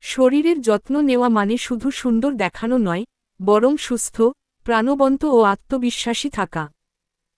শরীরের যত্ন নেওয়া মানে শুধু সুন্দর দেখানো নয়, বরং সুস্থ, প্রাণবন্ত ও আত্মবিশ্বাসী থাকা।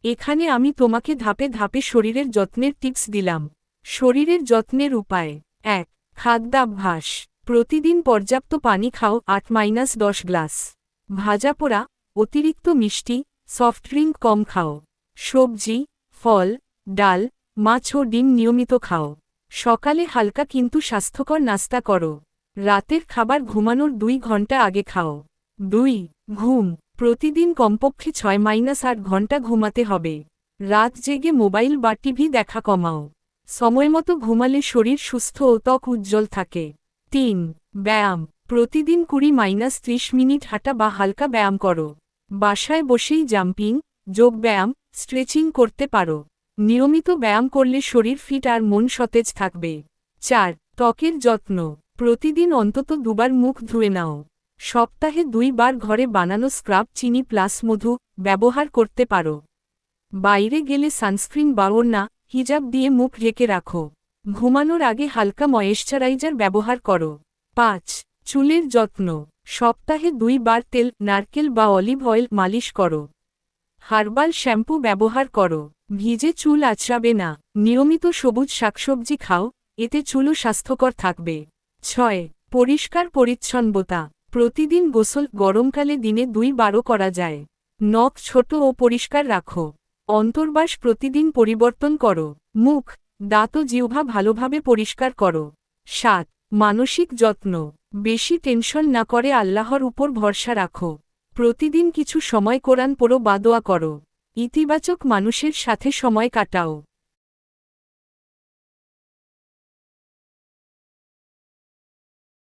এখানে আমি তোমাকে ধাপে ধাপে শরীরের যত্নের টিপস দিলাম। শরীরের যত্নের উপায়। এক, খাদ্যাভ্যাস। প্রতিদিন পর্যাপ্ত পানি খাও, আট মাইনাস দশ গ্লাস। ভাজা পোড়া, অতিরিক্ত মিষ্টি, সফট ড্রিঙ্ক কম খাও। সবজি, ফল, ডাল, মাছ ও ডিম নিয়মিত খাও। সকালে হালকা কিন্তু স্বাস্থ্যকর নাস্তা করো। রাতের খাবার ঘুমানোর দুই ঘণ্টা আগে খাও। দুই, ঘুম। প্রতিদিন কমপক্ষে ছয় মাইনাস আট ঘণ্টা ঘুমাতে হবে। রাত জেগে মোবাইল বা টিভি দেখা কমাও। সময়মতো ঘুমালে শরীর সুস্থ ও ত্বক উজ্জ্বল থাকে। তিন, ব্যায়াম। প্রতিদিন কুড়ি মাইনাস ত্রিশ মিনিট হাঁটা বা হালকা ব্যায়াম করো। বাসায় বসেই জাম্পিং, যোগ ব্যায়াম, স্ট্রেচিং করতে পারো। নিয়মিত ব্যায়াম করলে শরীর ফিট আর মন সতেজ থাকবে। চার, ত্বকের যত্ন। প্রতিদিন অন্তত দুবার মুখ ধুয়ে নাও। সপ্তাহে দুইবার ঘরে বানানো স্ক্রাব, চিনি প্লাস মধু ব্যবহার করতে পারো। বাইরে গেলে সানস্ক্রিন বা ওড়না, হিজাব দিয়ে মুখ ঢেকে রাখো। ঘুমানোর আগে হালকা ময়েশ্চারাইজার ব্যবহার করো। পাঁচ, চুলের যত্ন। সপ্তাহে দুইবার তেল, নারকেল বা অলিভ অয়েল মালিশ করো। হার্বাল শ্যাম্পু ব্যবহার করো। ভিজে চুল আছড়াবে না। নিয়মিত সবুজ শাকসবজি খাও, এতে চুলও স্বাস্থ্যকর থাকবে। ছয়, পরিষ্কার পরিচ্ছন্নতা। প্রতিদিন গোসল গরমকালে দিনে দুই বারো করা যায়। নখ ছোট ও পরিষ্কার রাখো। অন্তর্বাস প্রতিদিন পরিবর্তন করো। মুখ, দাঁত জিহ্বা ভালোভাবে পরিষ্কার করো। সাত, মানসিক যত্ন। বেশি টেনশন না করে আল্লাহর উপর ভরসা রাখো। প্রতিদিন কিছু সময় কোরআন পড়ো বাদোয়া করো। ইতিবাচক মানুষের সাথে সময় কাটাও।